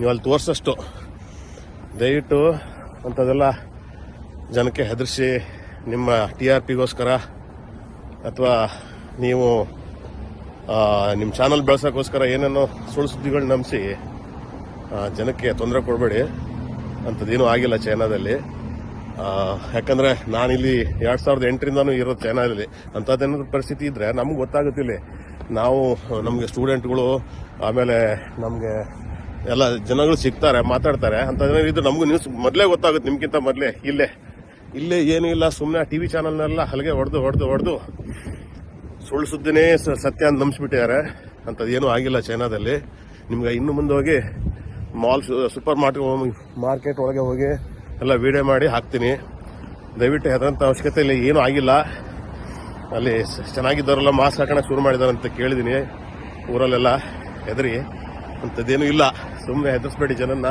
ನೀವು ಅಲ್ಲಿ ತೋರಿಸಷ್ಟು ದಯವಿಟ್ಟು ಅಂಥದ್ದೆಲ್ಲ ಜನಕ್ಕೆ ಹೆದರಿಸಿ ನಿಮ್ಮ ಟಿ ಆರ್ ಪಿಗೋಸ್ಕರ ಅಥವಾ ನೀವು ನಿಮ್ಮ ಚಾನಲ್ ಬೆಳೆಸೋಕ್ಕೋಸ್ಕರ ಏನೇನೋ ಸುಳ್ಳು ಸುದ್ದಿಗಳು ನಂಬಿಸಿ ಜನಕ್ಕೆ ತೊಂದರೆ ಕೊಡಬೇಡಿ. ಅಂಥದ್ದೇನೂ ಆಗಿಲ್ಲ ಚೈನಾದಲ್ಲಿ. ಯಾಕಂದರೆ ನಾನು ನಾನಿಲ್ಲಿ ಎರಡು ಸಾವಿರದ ಎಂಟರಿಂದನೂ ಇರೋದು ಚೈನಾದಲ್ಲಿ. ಅಂಥದ್ದೇನಾದ್ರು ಪರಿಸ್ಥಿತಿ ಇದ್ದರೆ ನಮ್ಗೆ ಗೊತ್ತಾಗುತ್ತಿಲ್ಲ. ನಾವು, ನಮಗೆ ಸ್ಟೂಡೆಂಟ್ಗಳು, ಆಮೇಲೆ ನಮಗೆ ಎಲ್ಲ ಜನಗಳು ಸಿಗ್ತಾರೆ, ಮಾತಾಡ್ತಾರೆ, ಅಂತ ಇದು ನಮಗೂ ನ್ಯೂಸ್ ಮೊದಲೇ ಗೊತ್ತಾಗುತ್ತೆ, ನಿಮ್ಗಿಂತ ಮೊದಲೇ, ಇಲ್ಲೇ. ಇಲ್ಲೇ ಏನು ಇಲ್ಲ ಸುಮ್ಮನೆ ಟಿವಿ ಚಾನಲ್ನೆಲ್ಲ ಹಲಗೆ ಹೊಡೆದು ಹೊಡೆದು ಹೊಡೆದು ಸುಳ್ಳು ಸುದ್ದಿನೇ ಸತ್ಯ ಅಂತ ನಂಬಿಸ್ಬಿಟ್ಟಿದ್ದಾರೆ. ಅಂಥದ್ದು ಏನೂ ಆಗಿಲ್ಲ ಚೈನಾದಲ್ಲಿ. ನಿಮ್ಗೆ ಇನ್ನು ಮುಂದೆ ಹೋಗಿ ಮಾಲ್ ಸೂಪರ್ ಮಾರ್ಕೆಟ್ ಮಾರ್ಕೆಟ್ ಒಳಗೆ ಹೋಗಿ ಎಲ್ಲ ವೀಡಿಯೋ ಮಾಡಿ ಹಾಕ್ತೀನಿ. ದಯವಿಟ್ಟು ಅದರಂಥ ಅವಶ್ಯಕತೆ ಇಲ್ಲ, ಏನೂ ಆಗಿಲ್ಲ. ಅಲ್ಲಿ ಚೆನ್ನಾಗಿದ್ದವರೆಲ್ಲ ಮಾಸ್ಕ್ ಹಾಕೋಣ ಶುರು ಮಾಡಿದಾರಂತ ಕೇಳಿದ್ದೀನಿ. ಊರಲ್ಲೆಲ್ಲ ಹೆದರಿ, ಅಂಥದ್ದೇನೂ ಇಲ್ಲ. ಸುಮ್ಮನೆ ಹೆದರ್ಸ್ಬೇಡಿ ಜನನ್ನ.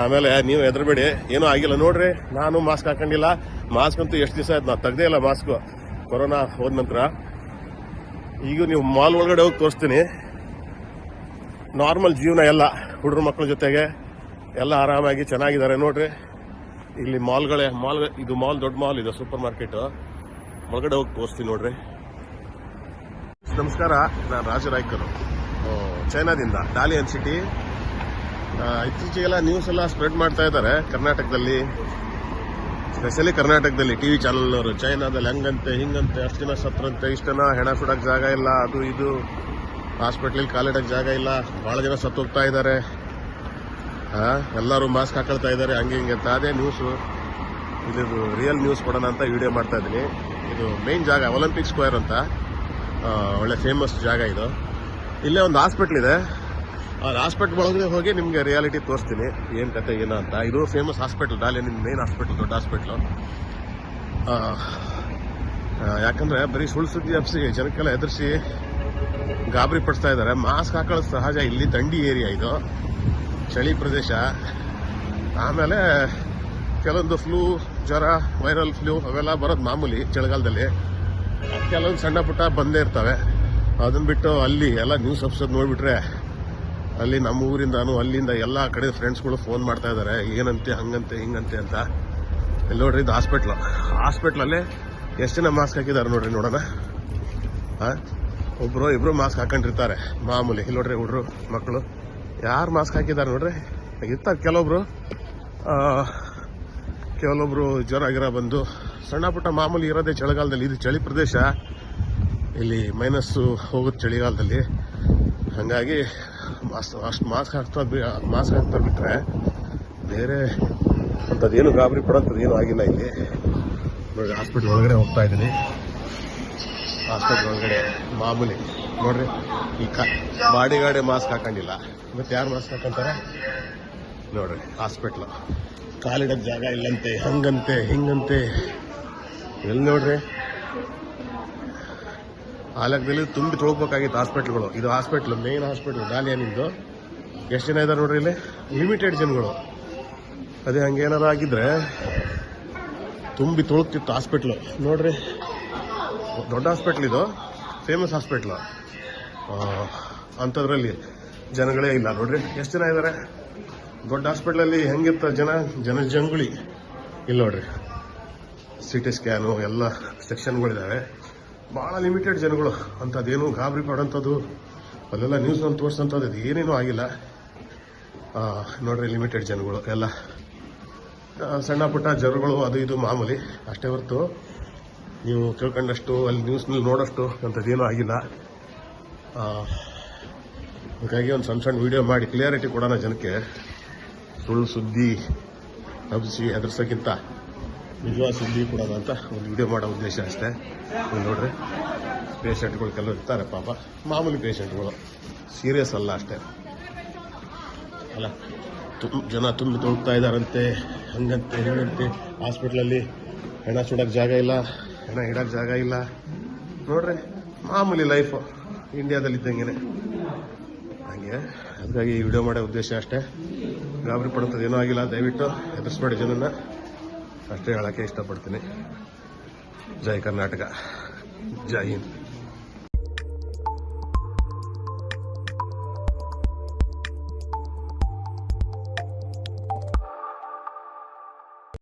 ಆಮೇಲೆ ನೀವು ಹೆದರ್ಬೇಡಿ. ಏನೂ ಆಗಿಲ್ಲ. ನೋಡ್ರಿ, ನಾನು ಮಾಸ್ಕ್ ಹಾಕೊಂಡಿಲ್ಲ. ಮಾಸ್ಕ್ ಅಂತೂ ಎಷ್ಟು ದಿವಸ ಆಯ್ತು? ನಾನು ತೆಗ್ದೇ ಇಲ್ಲ ಮಾಸ್ಕ್. ಕೊರೋನಾ ಹೋದ ನಂತರ. ಈಗ ನೀವು ಮಾಲ್ ಒಳಗಡೆ ಹೋಗಿ ತೋರಿಸ್ತೀನಿ. ನಾರ್ಮಲ್ ಜೀವನ ಎಲ್ಲ ಹುಡುಗರ ಮಕ್ಕಳ ಜೊತೆಗೆ ಎಲ್ಲ ಆರಾಮಾಗಿ ಚೆನ್ನಾಗಿದ್ದಾರೆ. ನೋಡ್ರಿ, ಇಲ್ಲಿ ಮಾಲ್ಗಳೇ, ಮಾಲ್, ಇದು ಮಾಲ್, ದೊಡ್ಡ ಮಾಲ್ ಇದೆ, ಸೂಪರ್ ಮಾರ್ಕೆಟ್. ಒಳಗಡೆ ಹೋಗಿ ತೋರಿಸ್ತೀನಿ ನೋಡ್ರಿ. ನಮಸ್ಕಾರ, ನಾನು ರಾಜರಾಯ್ಕರು ಚೈನಾದಿಂದ ಡಾಲಿಯನ್ ಸಿಟಿ ಇತ್ತೀಚೆಗೆಲ್ಲ ನ್ಯೂಸ್ ಎಲ್ಲ ಸ್ಪ್ರೆಡ್ ಮಾಡ್ತಾ ಇದ್ದಾರೆ ಕರ್ನಾಟಕದಲ್ಲಿ. ಸ್ಪೆಷಲಿ ಕರ್ನಾಟಕದಲ್ಲಿ ಟಿವಿ ಚಾನಲ್ನವರು ಚೈನಾದಲ್ಲಿ ಹಂಗಂತೆ ಹಿಂಗಂತೆ ಅಷ್ಟು ಜನ ಸತ್ರಂತೆ ಇಷ್ಟು ಜನ ಹೆಣ ಸುಡಕ್ ಜಾಗ ಇಲ್ಲ ಅದು ಇದು. ಹಾಸ್ಪಿಟ್ಲಲ್ಲಿ ಕಾಲಿಡಕ್ ಜಾಗ ಇಲ್ಲ ಬಹಳ ಜನ ಸತ್ತೋಗ್ತಾ ಇದ್ದಾರೆ. ಆ, ಎಲ್ಲರೂ ಮಾಸ್ಕ್ ಹಾಕೊಳ್ತಾ ಇದ್ದಾರೆ ಹಂಗೆ ಹಿಂಗೆ ಅಂತ. ಅದೇ ನ್ಯೂಸು ಇದು ರಿಯಲ್ ನ್ಯೂಸ್ ಕೊಡೋಣ ಅಂತ ವಿಡಿಯೋ ಮಾಡ್ತಾ ಇದ್ದೀನಿ. ಇದು ಮೇನ್ ಜಾಗ ಒಲಿಂಪಿಕ್ ಸ್ಕ್ವೇರ್ ಅಂತ. ಒಳ್ಳೆ ಫೇಮಸ್ ಜಾಗ ಇದು. ಇಲ್ಲೇ ಒಂದು ಹಾಸ್ಪಿಟ್ಲ್ ಇದೆ. ಹಾಸ್ಪಿಟ್ಲ್ ಒಳಗಡೆ ಹೋಗಿ ನಿಮಗೆ ರಿಯಾಲಿಟಿ ತೋರಿಸ್ತೀನಿ. ಏನು ಕತೆ, ಏನು ಅಂತ. ಇದು ಫೇಮಸ್ ಹಾಸ್ಪಿಟಲ್ ನಿಮ್ಮ ಮೇನ್ ಹಾಸ್ಪಿಟಲ್ ದೊಡ್ಡ ಹಾಸ್ಪಿಟ್ಲು ಯಾಕಂದ್ರೆ ಬರೀ ಸುಳ್ ಸುದ್ದಿ ಹಬ್ಸಿ ಜನಕ್ಕೆಲ್ಲ ಎದುರಿಸಿ ಗಾಬರಿ ಪಡಿಸ್ತಾ ಇದ್ದಾರೆ. ಮಾಸ್ಕ್ ಹಾಕೊಳ್ಳೋದು ಸಹಜ. ಇಲ್ಲಿ ದಂಡಿ ಏರಿಯಾ ಇದು. ಚಳಿ ಪ್ರದೇಶ. ಆಮೇಲೆ ಕೆಲವೊಂದು ಫ್ಲೂ ಜ್ವರ ವೈರಲ್ ಫ್ಲೂ ಅವೆಲ್ಲ ಬರೋದು ಮಾಮೂಲಿ ಚಳಿಗಾಲದಲ್ಲಿ. ಕೆಲವೊಂದು ಸಣ್ಣ ಪುಟ್ಟ ಬಂದೇ ಇರ್ತವೆ. ಅದನ್ನ ಬಿಟ್ಟು ಅಲ್ಲಿ ಎಲ್ಲ ನ್ಯೂಸ್ ಅಪ್ಸೋದು ನೋಡ್ಬಿಟ್ರೆ ಅಲ್ಲಿ ನಮ್ಮ ಊರಿಂದಾನು ಅಲ್ಲಿಂದ ಎಲ್ಲ ಕಡೆ ಫ್ರೆಂಡ್ಸ್ಗಳು ಫೋನ್ ಮಾಡ್ತಾ ಇದ್ದಾರೆ ಏನಂತೆ, ಹಂಗಂತೆ, ಹಿಂಗಂತೆ ಅಂತ. ಇಲ್ಲಿ ನೋಡ್ರಿ ಇದು ಹಾಸ್ಪಿಟ್ಲು ಹಾಸ್ಪಿಟ್ಲಲ್ಲಿ ಎಷ್ಟು ಜನ ಮಾಸ್ಕ್ ಹಾಕಿದ್ದಾರೆ ನೋಡ್ರಿ ನೋಡೋಣ. ಹಾಂ ಒಬ್ರು, ಇಬ್ರು ಮಾಸ್ಕ್ ಹಾಕೊಂಡಿರ್ತಾರೆ. ಮಾಮೂಲಿ. ಇಲ್ಲಿ ನೋಡ್ರಿ ಹುಡ್ರು ಮಕ್ಕಳು ಯಾರು ಮಾಸ್ಕ್ ಹಾಕಿದ್ದಾರೆ ನೋಡ್ರಿ? ಇರ್ತಾರೆ ಕೆಲವೊಬ್ರು. ಕೆಲವೊಬ್ರು ಜ್ವರ ಗಿರ ಬಂದು ಸಣ್ಣ ಪುಟ್ಟ ಮಾಮೂಲಿ ಇರೋದೇ ಚಳಿಗಾಲದಲ್ಲಿ. ಇದು ಚಳಿ ಪ್ರದೇಶ. ಇಲ್ಲಿ ಮೈನಸ್ಸು ಹೋಗುತ್ತೆ ಚಳಿಗಾಲದಲ್ಲಿ. ಹಾಗಾಗಿ ಮಾಸ್- ಅಷ್ಟು ಮಾಸ್ಕ್ ಹಾಕ್ತಾ ಮಾಸ್ಕ್ ಹಾಕ್ತಾ ಬಿಟ್ಟರೆ ಬೇರೆ ಅಂಥದ್ದೇನು ಗಾಬರಿ ಪಡೋಂಥದ್ದು ಏನೂ ಆಗಿಲ್ಲ ಇಲ್ಲಿ. ನೋಡಿ ಹಾಸ್ಪಿಟ್ಲ್ ಒಳಗಡೆ ಹೋಗ್ತಾ ಇದ್ದೀನಿ. ಹಾಸ್ಪಿಟ್ಲ್ ಒಳಗಡೆ ಮಾಮೂಲಿ. ನೋಡ್ರಿ, ಈ ಕ ಬಾಡಿಗಾಡೆ ಮಾಸ್ಕ್ ಹಾಕೊಂಡಿಲ್ಲ. ಮತ್ತೆ ಯಾರು ಮಾಸ್ಕ್ ಹಾಕೊಂತಾರೆ? ನೋಡ್ರಿ ಹಾಸ್ಪಿಟ್ಲು ಕಾಲಿಡೋದು ಜಾಗ ಇಲ್ಲಂತೆ, ಹಂಗಂತೆ, ಹಿಂಗಂತೆ. ಎಲ್ಲಿ ನೋಡ್ರಿ? ಆಲಕದಲ್ಲಿ ತುಂಬಿ ತೊಳಬೇಕಾಗಿತ್ತು ಹಾಸ್ಪಿಟ್ಲ್ಗಳು ಇದು ಹಾಸ್ಪಿಟ್ಲ್ ಮೇನ್ ಹಾಸ್ಪಿಟ್ಲ್ ಡಾಲಿಯನಿಂದು ಎಷ್ಟು ಜನ ಇದ್ದಾರೆ ನೋಡ್ರಿ ಇಲ್ಲಿ? ಲಿಮಿಟೆಡ್ ಜನಗಳು. ಅದೇ ಹಂಗೇನಾರು ಆಗಿದ್ರೆ ತುಂಬಿ ತೊಳಕ್ತಿತ್ತು ಹಾಸ್ಪಿಟ್ಲು ನೋಡ್ರಿ, ದೊಡ್ಡ ಹಾಸ್ಪಿಟ್ಲ್ ಇದು. ಫೇಮಸ್ ಹಾಸ್ಪಿಟ್ಲು ಅಂಥದ್ರಲ್ಲಿ ಜನಗಳೇ ಇಲ್ಲ. ನೋಡ್ರಿ, ಎಷ್ಟು ಜನ ಇದ್ದಾರೆ ದೊಡ್ಡ ಹಾಸ್ಪಿಟ್ಲಲ್ಲಿ ಹೆಂಗಿರ್ತ ಜನ? ಜನ ಜಂಗುಳಿ. ಇಲ್ಲ ನೋಡ್ರಿ ಸಿ ಟಿ ಸ್ಕ್ಯಾನು ಎಲ್ಲ ಸೆಕ್ಷನ್ಗಳಿದ್ದಾವೆ ಭಾಳ ಲಿಮಿಟೆಡ್ ಜನಗಳು. ಅಂಥದ್ದೇನು ಗಾಬರಿ ಪಡೋಂಥದ್ದು ಅಲ್ಲೆಲ್ಲ ನ್ಯೂಸ್ನಲ್ಲಿ ತೋರಿಸೋಂಥದ್ದು ಅದು ಏನೇನೂ ಆಗಿಲ್ಲ. ನೋಡ್ರಿ ಲಿಮಿಟೆಡ್ ಜನಗಳು ಎಲ್ಲ. ಸಣ್ಣ ಪುಟ್ಟ ಜ್ವರಗಳು ಅದು ಇದು ಮಾಮೂಲಿ, ಅಷ್ಟೇ ಹೊರತು ನೀವು ಕೇಳ್ಕೊಂಡಷ್ಟು, ಅಲ್ಲಿ ನ್ಯೂಸ್ನಲ್ಲಿ ನೋಡೋಷ್ಟು ಅಂಥದ್ದೇನೂ ಆಗಿಲ್ಲ. ಹಾಗಾಗಿ ಒಂದು ಸಣ್ಣ ಸಣ್ಣ ವೀಡಿಯೋ ಮಾಡಿ ಕ್ಲಿಯರಿಟಿ ಕೊಡೋಣ ಜನಕ್ಕೆ. ಸುಳ್ಳು ಸುದ್ದಿ ಹಬ್ಬಿಸಿ ಹೆದರ್ಸೋಕ್ಕಿಂತ. ನಿಜವಾದ ಸುದ್ದಿ ಕೊಡೋದು ಅಂತ ಒಂದು ವಿಡಿಯೋ ಮಾಡೋ ಉದ್ದೇಶ ಅಷ್ಟೇ. ನೋಡ್ರಿ ಪೇಷಂಟ್ಗಳು ಕೆಲವರು ಇರ್ತಾರೆ ಪಾಪ. ಮಾಮೂಲಿ ಪೇಷಂಟ್ಗಳು ಸೀರಿಯಸ್ ಅಲ್ಲ ಅಷ್ಟೇ. ಅಲ್ಲ, ತುಂಬ ಜನ ತುಂಬಿ ತೊಳ್ತಾ ಇದ್ದಾರಂತೆ, ಹಂಗಂತೆ, ಹಿಂಗಂತೆ. ಹಾಸ್ಪಿಟ್ಲಲ್ಲಿ ಹೆಣ ಸುಡೋಕ್ಕೆ ಜಾಗ ಇಲ್ಲ, ಹೆಣ ಇಡೋಕ್ಕೆ ಜಾಗ ಇಲ್ಲ. ನೋಡ್ರಿ, ಮಾಮೂಲಿ ಲೈಫು ಇಂಡಿಯಾದಲ್ಲಿ ಇದ್ದಂಗೆ ಹಾಗೆ ಅದಕ್ಕಾಗಿ ಈ ವಿಡಿಯೋ ಮಾಡೋ ಉದ್ದೇಶ ಅಷ್ಟೇ. ಗಾಬರಿ ಪಡೋಂಥದ್ದು ಏನೂ ಆಗಿಲ್ಲ. ದಯವಿಟ್ಟು ಹೆದರ್ಸ್ಬೇಡಿ ಜನನ ಅಷ್ಟೇ ಹೇಳೋಕ್ಕೆ ಇಷ್ಟಪಡ್ತೀನಿ. ಜೈ ಕರ್ನಾಟಕ. ಜೈ ಹಿಂದ್.